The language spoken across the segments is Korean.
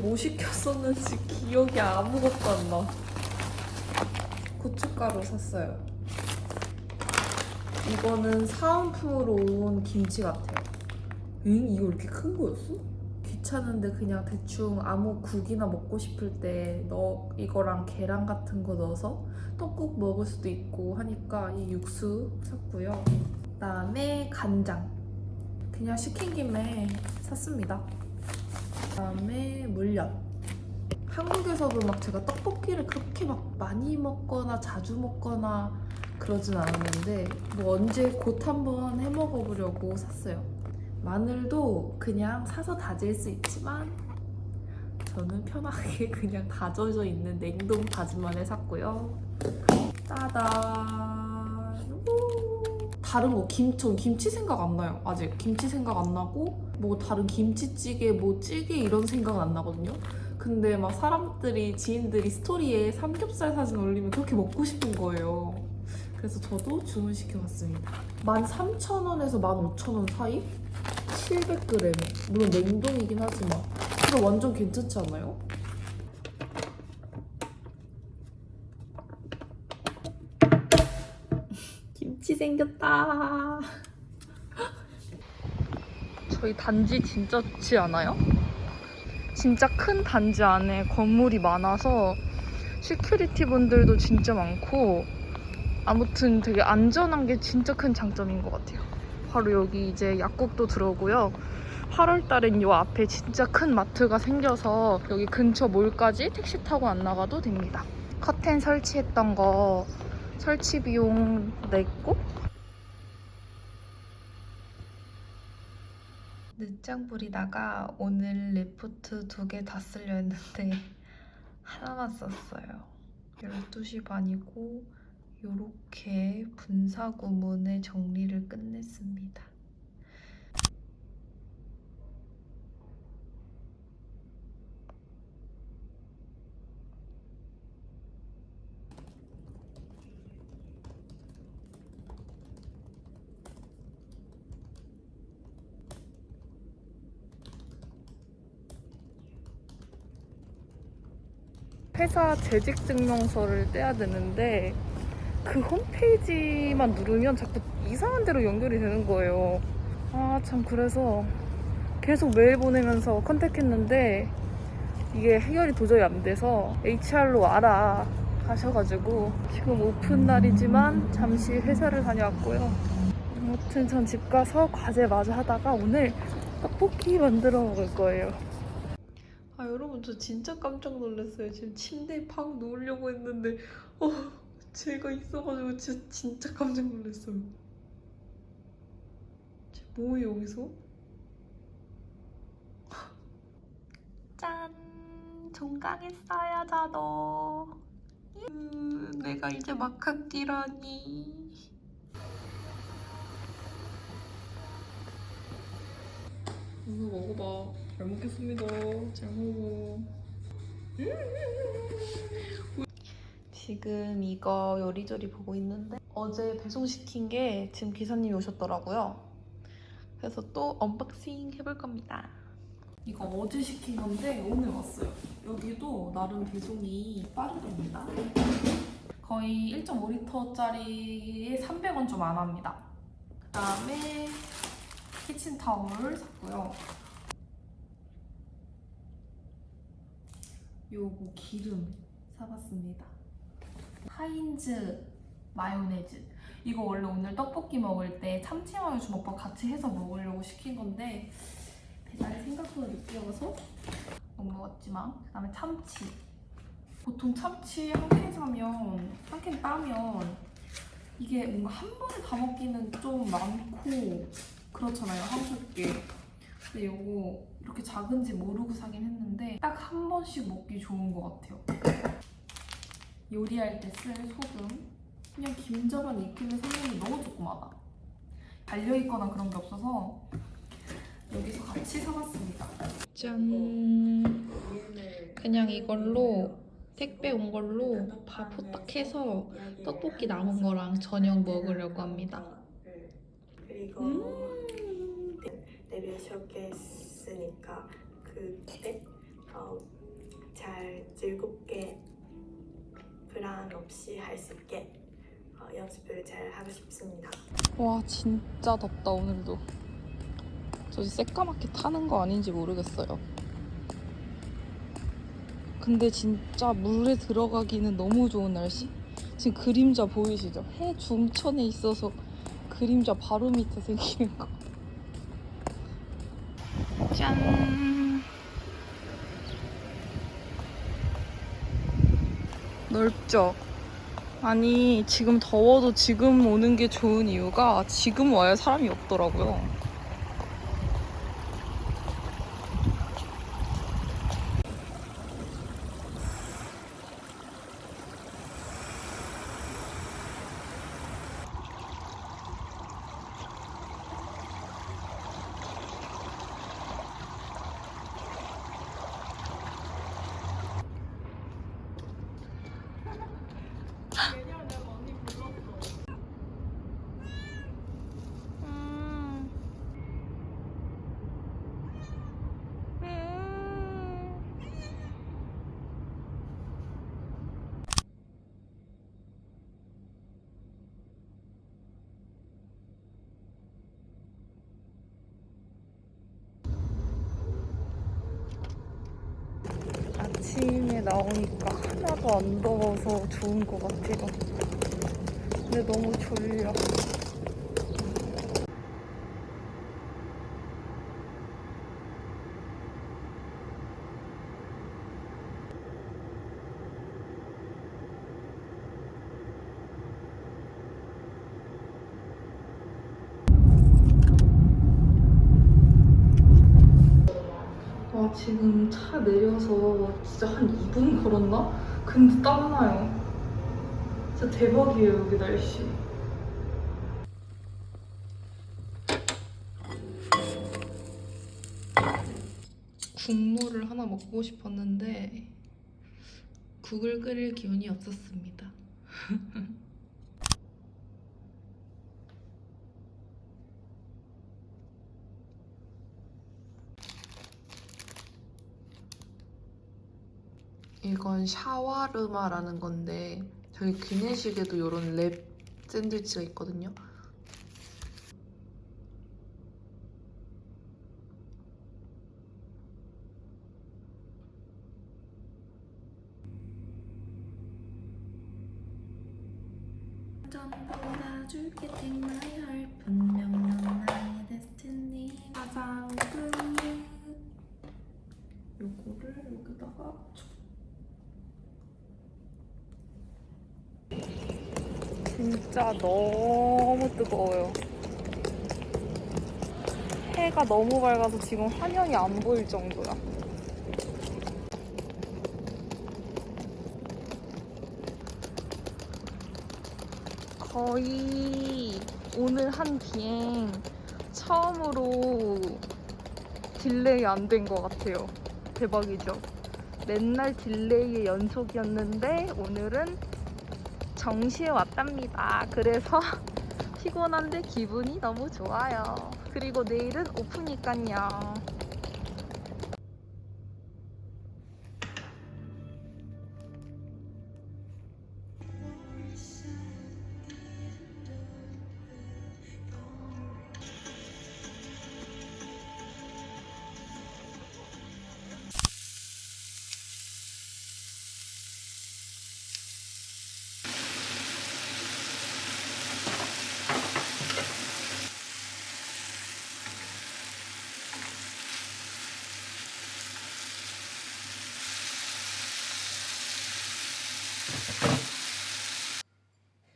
뭐 시켰었는지 기억이 아무것도 안 나. 고춧가루 샀어요. 이거는 사은품으로 온 김치 같아요. 응? 이거 이렇게 큰 거였어? 귀찮은데 그냥 대충 아무 국이나 먹고 싶을 때 넣, 이거랑 계란 같은 거 넣어서 떡국 먹을 수도 있고 하니까 이 육수 샀고요. 그다음에 간장. 그냥 시킨 김에 샀습니다. 그다음에 물엿. 한국에서도 막 제가 떡볶이를 그렇게 막 많이 먹거나 자주 먹거나 그러진 않았는데 뭐 언제 곧 한번 해 먹어보려고 샀어요. 마늘도 그냥 사서 다질 수 있지만 저는 편하게 그냥 다져져 있는 냉동 다진 마늘 샀고요. 짜잔. 우. 다른 거 김치 생각 안 나요. 아직 김치 생각 안 나고 뭐 다른 김치찌개 뭐 찌개 이런 생각은 안 나거든요. 근데 막 사람들이 지인들이 스토리에 삼겹살 사진 올리면 그렇게 먹고 싶은 거예요. 그래서 저도 주문시켜봤습니다. 13,000원에서 15,000원 사이? 700g에 물론 냉동이긴 하지만 근데 완전 괜찮지 않아요? 김치 생겼다. 저희 단지 진짜 좋지 않아요? 진짜 큰 단지 안에 건물이 많아서 시큐리티 분들도 진짜 많고 아무튼 되게 안전한 게 진짜 큰 장점인 것 같아요. 바로 여기 이제 약국도 들어오고요. 8월 달엔 요 앞에 진짜 큰 마트가 생겨서 여기 근처 몰까지 택시 타고 안 나가도 됩니다. 커튼 설치했던 거 설치 비용 냈고 늦장 부리다가 오늘 리포트 두 개 다 쓰려 했는데 하나만 썼어요. 12시 반이고 요렇게 분사 구문의 정리를 끝냈습니다. 회사 재직 증명서를 떼야 되는데 그 홈페이지만 누르면 자꾸 이상한 데로 연결이 되는 거예요. 아, 참, 그래서 계속 메일 보내면서 컨택했는데 이게 해결이 도저히 안 돼서 HR로 알아 하셔가지고 지금 오픈 날이지만 잠시 회사를 다녀왔고요. 아무튼 전 집 가서 과제 마저 하다가 오늘 떡볶이 만들어 먹을 거예요. 아 여러분 저 진짜 깜짝 놀랐어요. 지금 침대에 팍 누우려고 했는데 어 제가 있어가지고 진짜, 진짜 깜짝 놀랐어요. 쟤 뭐해 여기서? 짠! 종강했어요 저도. 으, 내가 이제 막학기라니. 이거 먹어봐. 잘 먹겠습니다. 잘 먹어. 지금 이거 요리조리 보고 있는데 어제 배송시킨 게 지금 기사님이 오셨더라고요. 그래서 또 언박싱 해볼 겁니다. 이거 어제 시킨 건데 오늘 왔어요. 여기도 나름 배송이 빠르답니다. 거의 1.5리터짜리에 300원 좀 안 합니다. 그 다음에 키친타올 샀고요. 요거 기름 사봤습니다. 하인즈 마요네즈. 이거 원래 오늘 떡볶이 먹을 때 참치 마요 주먹밥 같이 해서 먹으려고 시킨 건데 배달이 생각보다 늦게 와서 못 먹었지만 그 다음에 참치. 보통 참치 한 캔 사면 한 캔 따면 이게 뭔가 한 번에 다 먹기는 좀 많고 그렇잖아요 한국게. 근데 요거 이렇게 작은지 모르고 사긴 했는데 딱 한 번씩 먹기 좋은 것 같아요. 요리할 때 쓸 소금. 그냥 김자반 익히는 소금이 너무 조그마다. 달려있거나 그런 게 없어서 여기서 같이 사봤습니다. 짠. 그냥 이걸로 택배 온 걸로 밥 후딱 해서 떡볶이 남은 거랑 저녁 먹으려고 합니다. 그리고 음. 데뷔하셨겠으니까 그 기대? 어, 잘 즐겁게 불안 없이 할 수 있게 어, 연습을 잘 하고 싶습니다. 와 진짜 덥다 오늘도. 저 새까맣게 타는 거 아닌지 모르겠어요. 근데 진짜 물에 들어가기는 너무 좋은 날씨? 지금 그림자 보이시죠? 해 중천에 있어서 그림자 바로 밑에 생기는 거 짠! 넓죠? 아니 지금 더워도 지금 오는 게 좋은 이유가 지금 와야 사람이 없더라고요. 음. 음. 아침에 나오니까 하나도 안 더워서 좋은 것 같아요. 근데 너무 졸려. 지금 차 내려서 진짜 한 2분 걸었나? 근데 땀나요. 진짜 대박이에요 여기 날씨. 국물을 하나 먹고 싶었는데 국을 끓일 기운이 없었습니다. 이건 샤와르마라는 건데 저희 기내식에도 이런 랩 샌드위치가 있거든요. 요거를 여기다가 진짜 너무 뜨거워요. 해가 너무 밝아서 지금 화면이 안 보일 정도야. 거의 오늘 한 비행 처음으로 딜레이 안 된 것 같아요. 대박이죠? 맨날 딜레이의 연속이었는데 오늘은 정시에 왔답니다. 그래서 피곤한데 기분이 너무 좋아요. 그리고 내일은 오프니까요.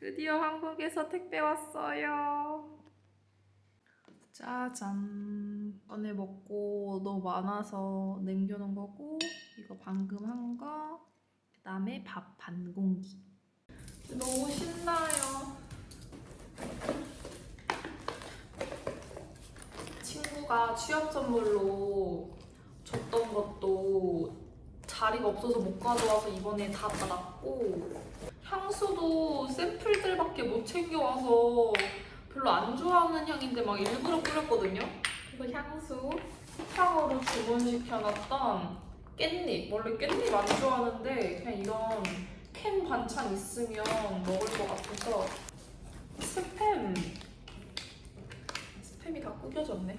드디어 한국에서 택배 왔어요. 짜잔. 꺼내 먹고 너무 많아서 남겨놓은 거고 이거 방금 한 거. 그 다음에 밥 반 공기. 너무 신나요. 친구가 취업 선물로 줬던 것도 자리가 없어서 못 가져와서 이번에 다 받았고 향수도 샘플들밖에 못 챙겨와서 별로 안 좋아하는 향인데 막 일부러 뿌렸거든요. 그래서 향수 쿠팡으로 주문시켜놨던 깻잎. 원래 깻잎 안 좋아하는데 그냥 이런 캔 반찬 있으면 먹을 것 같아서 스팸. 스팸이 다 구겨졌네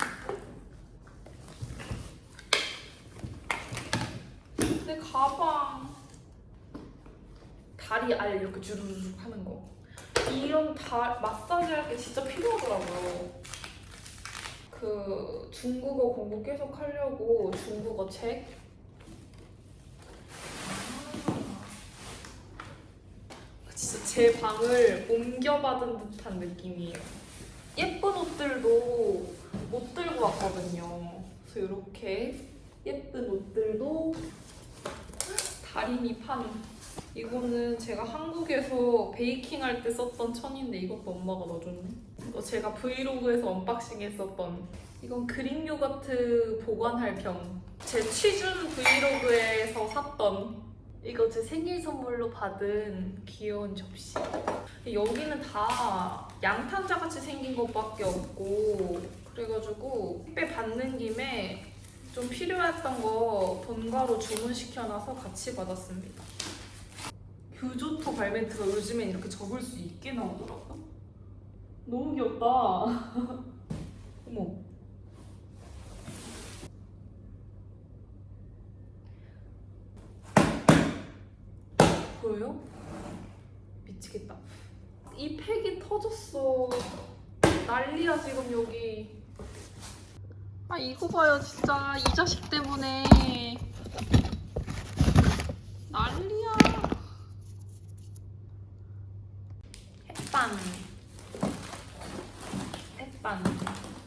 내 가방 다리 알 이렇게 주르륵 하는 거. 이런 다 마사지 할 게 진짜 필요하더라고요. 그 중국어 공부 계속 하려고 중국어 책. 아, 진짜 제 방을 옮겨받은 듯한 느낌이에요. 예쁜 옷들도 못 들고 왔거든요. 그래서 이렇게 예쁜 옷들도 다리미 판. 이거는 제가 한국에서 베이킹 할 때 썼던 천인데 이것도 엄마가 넣어줬네. 이거 제가 브이로그에서 언박싱 했었던 이건 그릭 요거트 보관할 병. 제 취준 브이로그에서 샀던 이거 제 생일 선물로 받은 귀여운 접시. 여기는 다 양탄자 같이 생긴 것밖에 없고 그래가지고 택배 받는 김에 좀 필요했던 거 본가로 주문시켜놔서 같이 받았습니다. 규조토 발매트가 요즘엔 이렇게 접을 수 있게 나오더라고요. 너무 귀엽다. 어머. 보여요? 미치겠다. 이 팩이 터졌어. 난리야 지금 여기. 아 이거 봐요 진짜 이 자식 때문에 난리야. 햇반. 햇반.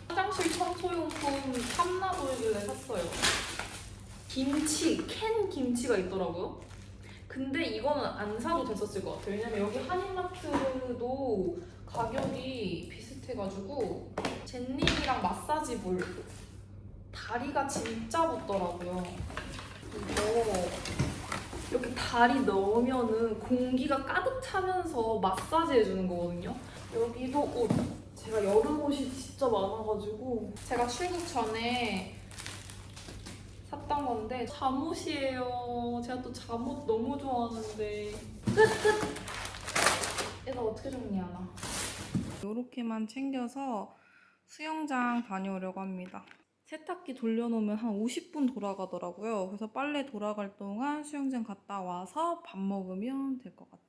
화장실 청소용품 보이길래 샀어요. 김치, 캔 김치가 있더라고요. 근데 이거는 안 사도 됐었을 것 같아요. 왜냐면 여기 한인마트도 가격이 비슷해가지고 젠님이랑 마사지볼 다리가 진짜 붙더라고요. 이거 이렇게 다리 넣으면은 공기가 가득 차면서 마사지 해주는 거거든요. 여기도 옷 제가 여름 옷이 진짜 많아가지고 제가 출국 전에 샀던 건데 잠옷이에요. 제가 또 잠옷 너무 좋아하는데 끝 끝. 얘가 어떻게 정리하나? 이렇게만 챙겨서 수영장 다녀오려고 합니다. 세탁기 돌려놓으면 한 50분 돌아가더라고요. 그래서 빨래 돌아갈 동안 수영장 갔다 와서 밥 먹으면 될 것 같아요.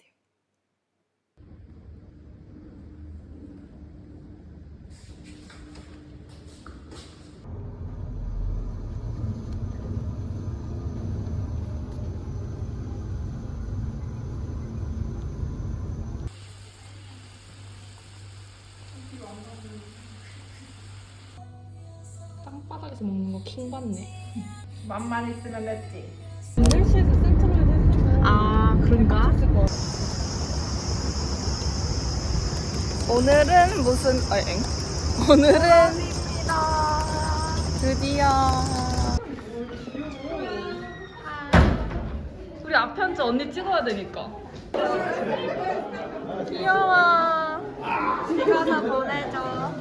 바닥에서 먹는 거 킹받네. 맘만 있으면 됐지. 아, 그런가? 오늘은 무슨 아, 엥? 오늘은 드디어 우리 앞에 앉아 언니 찍어야 되니까. 귀여워. 찍어서 보내줘.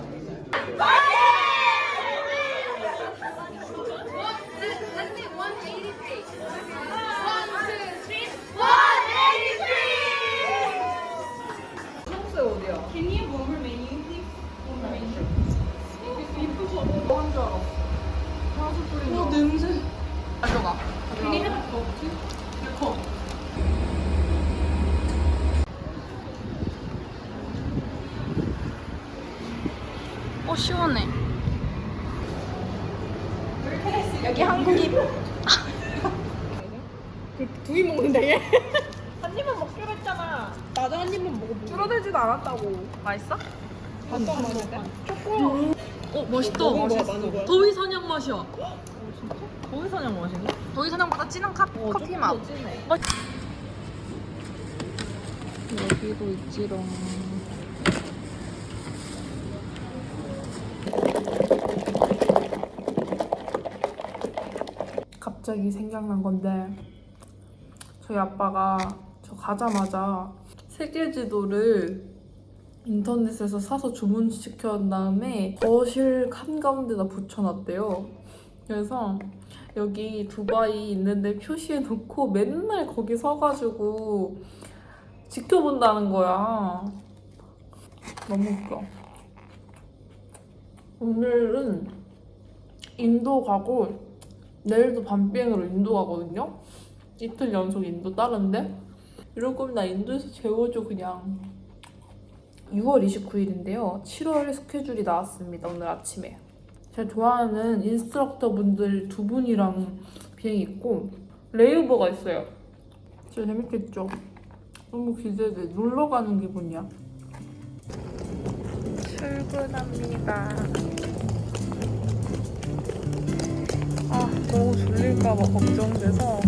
냄새. 가져가. 어, 시원해. 여기 한국인. 두개 먹는데 얘? 한 입만 먹기로 했잖아. 나도 한 입만 먹어보고. 줄어들지도 않았다고. 맛있어? 어떤 맛인데? 초코. 어, 맛있다. 더위 사냥 맛이야. 거기 사냥 맛인데? 더위 사냥보다 진한 카, 어, 커피 맛. 진해. 여기도 있지롱. 갑자기 생각난 건데 저희 아빠가 저 가자마자 세계 지도를 인터넷에서 사서 주문시켜 온 다음에 거실 한가운데다 붙여놨대요. 그래서 여기 두바이 있는데 표시해 놓고 맨날 거기 서가지고 지켜본다는 거야. 너무 웃겨. 오늘은 인도 가고 내일도 밤비행으로 인도 가거든요. 이틀 연속 인도 따른데 이럴 거면 나 인도에서 재워줘 그냥. 6월 29일인데요. 7월 스케줄이 나왔습니다. 오늘 아침에. 제가 좋아하는 인스트럭터 분들 두 분이랑 비행이 있고 레이오버가 있어요. 진짜 재밌겠죠? 너무 기대돼. 놀러 가는 기분이야. 출근합니다. 아, 너무 졸릴까봐 걱정돼서